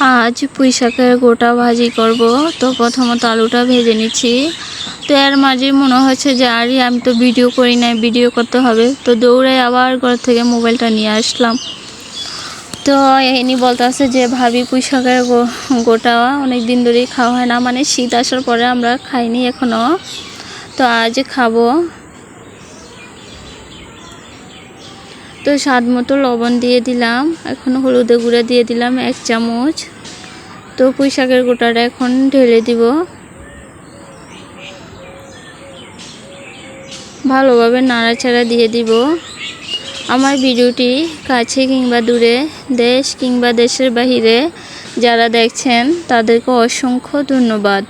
আজ পুঁই শাকের গোটা ভাজি করব। তো প্রথমত আলুটা ভেজে নিচ্ছি। তো এর মাঝে মনে হচ্ছে যে, আরে, আমি তো ভিডিও করি নাই, ভিডিও করতে হবে। তো দৌড়ে আবার ঘর থেকে মোবাইলটা নিয়ে আসলাম। তো এনি বলতেছে যে, ভাবি পুঁই শাকের গোটা অনেক দিন ধরেই খাওয়া হয় না। মানে শীত আসার পরে আমরা খাইনি এখনও তো আজ খাব। তো স্বাদ মতো লবণ দিয়ে দিলাম। এখন হলুদে গুঁড়া দিয়ে দিলাম এক চামচ। তো পুঁই শাকের গোটাটা এখন ঢেলে দিব। ভালোভাবে নাড়াচাড়া দিয়ে দিব। আমার ভিডিওটি কাছে কিংবা দূরে, দেশ কিংবা দেশের বাহিরে যারা দেখছেন, তাদেরকে অসংখ্য ধন্যবাদ।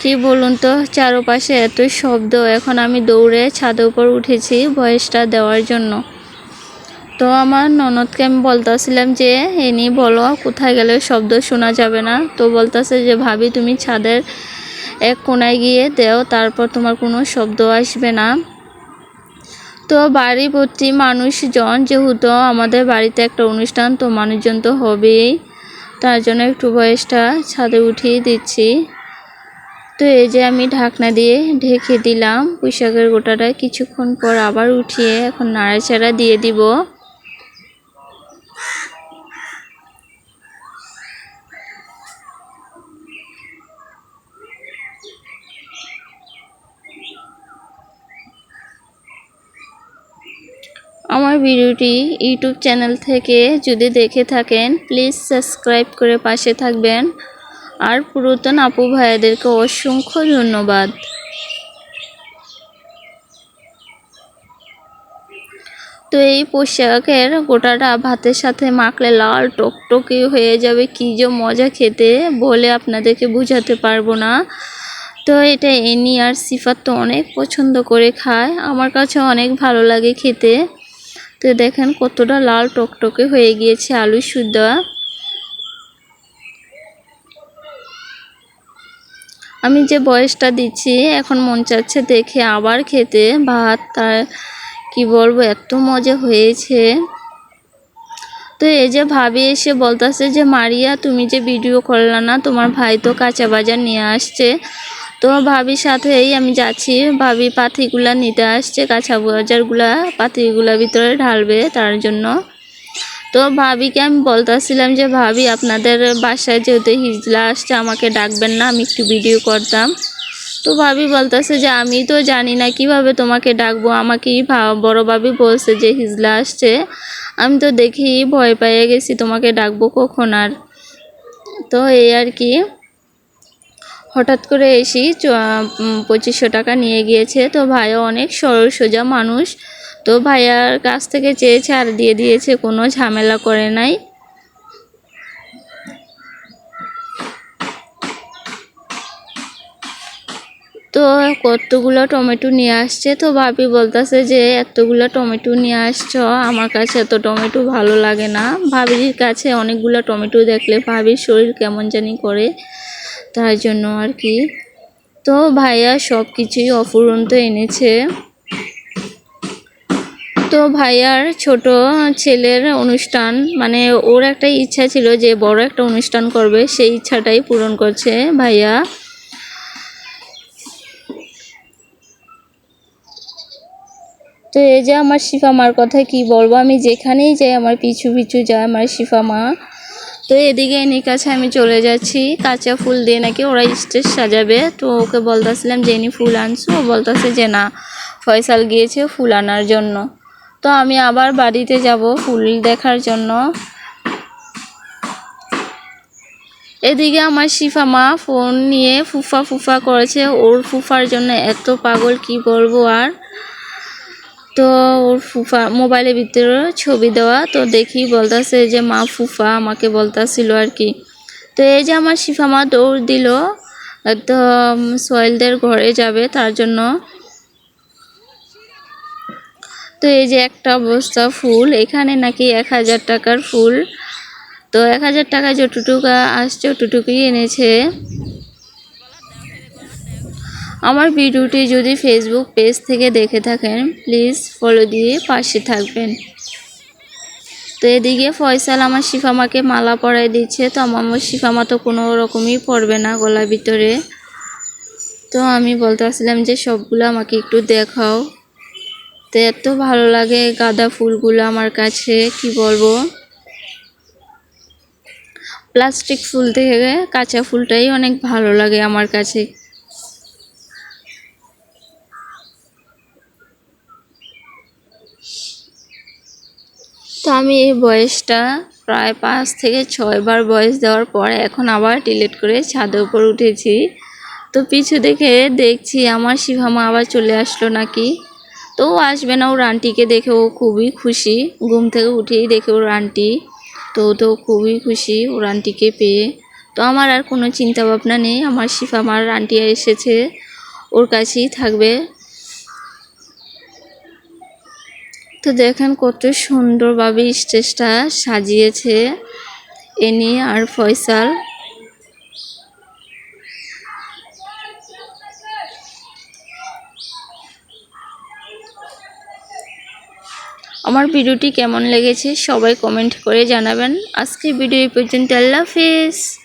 কি বলুন তো, চারপাশে এত শব্দ, এখন আমি দৌড়ে ছাদের উপর উঠেছি ভয়েসটা দেওয়ার জন্য। তো আমার ননদকে আমি বলতেছিলাম যে এনি বলো, কোথায় গেলে শব্দ শোনা যাবে না? তো বলতেছে যে, ভাবি, তুমি ছাদের এক কোনায় গিয়ে দেও, তারপর তোমার কোনো শব্দ আসবে না। তো বাড়ি প্রতি মানুষজন, যেহেতু আমাদের বাড়িতে একটা অনুষ্ঠান, তো মানুষজন তো হবেই। তার জন্য একটু বয়সটা ছাদে উঠিয়ে দিচ্ছি। তো এই যে আমি ঢাকনা দিয়ে ঢেকে দিলাম, পুঁইশাকের গোটাটা কিছুক্ষণ পর আবার উঠিয়ে এখন নাড়াচাড়া দিয়ে দিব। আমার ভিডিওটি ইউটিউব চ্যানেল থেকে যদি দেখে থাকেন প্লিজ সাবস্ক্রাইব করে পাশে থাকবেন। আর পুরাতন আপু ভাইয়াদেরকে অসংখ্য ধন্যবাদ। তো এই পোশাকের গোটাটা ভাতের সাথে মাখলে লাল টকটকে হয়ে যাবে, কি যে মজা খেতে বলে আপনাদেরকে বোঝাতে পারব না। তো এটা এনি আর সিফাত তো অনেক পছন্দ করে খায়, আমার কাছে অনেক ভালো লাগে খেতে। তো দেখেন কতটা লাল টকটকে হয়ে গিয়েছে আলু সুদ্ধ আমি যে বয়সটা দিচ্ছি, এখন মন চাচ্ছে দেখে আবার খেতে। ভাত তার কি বলব, এত মজা হয়েছে। তো এই যে ভাবি এসে বলতেছে যে, মারিয়া, তুমি যে ভিডিও করলা না, তোমার ভাই তো কাঁচা বাজার নিয়ে আসছে। তো ভাবির সাথেই আমি যাচ্ছি। ভাবি পাতিগুলা নিতে আসছে, কাঁচা বাজারগুলা পাতিগুলা ভিতরে ঢালবে তার জন্য। তো ভাবিকে আমি বলতেছিলাম যে, ভাবি, আপনাদের বাসায় যেহেতু হিজলা আসছে, আমাকে ডাকবেন না, আমি একটু ভিডিও করতাম। তো ভাবি বলতেছে যে, আমি তো জানি না কীভাবে তোমাকে ডাকবো আমাকেই বড় ভাবি বলছে যে, হিজলা আসছে। আমি তো দেখি ভয় পেয়ে গেছি, তোমাকে ডাকবো কখন আর? তো এই আর কি। হঠাৎ করে এসি পঁচিশশো টাকা নিয়ে গিয়েছে। তো ভাইয়া অনেক সরল, সোজা মানুষ। তো ভাইয়ার কাছ থেকে চেয়েছে আর দিয়ে দিয়েছে, কোনো ঝামেলা করে নাই। তো কতগুলো টমেটো নিয়ে আসছে? তো ভাবি বলতেছে যে, এতগুলো টমেটো নিয়ে আসছ, আমার কাছে এত টমেটো ভালো লাগে না। ভাবির কাছে অনেকগুলো টমেটো দেখলে ভাবির শরীর কেমন জানি করে। তার জন্য আর কি। তো ভাইয়া সব কিছুই অফুরন্ত এনেছে। তো ভাইয়ার ছোট ছেলের অনুষ্ঠান মানে ওর একটা ইচ্ছা ছিল যে বড় একটা অনুষ্ঠান করবে, সেই ইচ্ছাটাই পূরণ করছে ভাইয়া। তো এই যে আমার শিফা মার কথা কি বলব? আমি যেখানেই যাই, আমার পিছু পিছু যায় আমার শিফা মা। তো এদিকে এনির কাছে আমি চলে যাচ্ছি। কাঁচা ফুল দিয়ে নাকি ওরা স্টেজ সাজাবে। তো ওকে বলতেছিলাম, যে এনি ফুল আনছো? ও বলতেছে যে, না, ফয়সাল গিয়েছে ফুল আনার জন্য। তো আমি আবার বাড়িতে যাব ফুল দেখার জন্য। এদিকে আমার শিফা মা ফোন নিয়ে ফুফা ফুফা করেছে। ওর ফুফার জন্য এত পাগল, কি বলব আর? তো ওর ফুফা মোবাইলের ভিতরে ছবি দেওয়া, তো দেখি বলতাছে যে, মা, ফুফা আমাকে বলতাছিল আর কি। তো এই যে আমার শিফা মা দৌড় দিল, একদম সোহেলদের ঘরে যাবে তার জন্য। তো এই যে একটা বস্তা ফুল, এখানে নাকি এক হাজার টাকার ফুল। তো এক হাজার টাকা যতটুকু আসছে, অতটুকুই এনেছে। আমার ভিডিওটি যদি ফেসবুক পেজ থেকে দেখে থাকেন প্লিজ ফলো দিয়ে পাশে থাকবেন। তো এদিকে ফয়সাল আমার শিফামাকে মালা পরাই দিচ্ছে। তো আমার শিফামা তো কোনো রকমই পড়বে না গলার ভিতরে। তো আমি বলতে আসছিলাম যে সবগুলো আমাকে একটু দেখাও। তো এত ভালো লাগে গাঁদা ফুলগুলো আমার কাছে, কি বলব? প্লাস্টিক ফুল থেকে কাঁচা ফুলটাই অনেক ভালো লাগে আমার কাছে। তো আমি এই বয়সটা প্রায় পাঁচ থেকে ছয়বার বয়স দেওয়ার পর এখন আবার ডিলিট করে ছাদের উপর উঠেছি। তো পিছু দেখে দেখছি আমার শিভামা আবার চলে আসলো নাকি। তো ও আসবে না ওর আন্টিকে দেখে ও খুবই খুশি। ঘুম থেকে উঠেই দেখে ওর আন্টি তো ও তো খুবই খুশি ওর আন্টিকে পেয়ে। তো আমার আর কোনো চিন্তা ভাবনা নেই, আমার শিফামার আন্টি এসেছে, ওর কাছেই থাকবে। তো দেখেন কত সুন্দরভাবে স্টেজটা সাজিয়েছে। এনি আর ফয়সাল। আমার ভিডিওটি কেমন লেগেছে সবাই কমেন্ট করে জানাবেন। আজকে ভিডিও এই পর্যন্ত। আল্লাহ হাফিজ।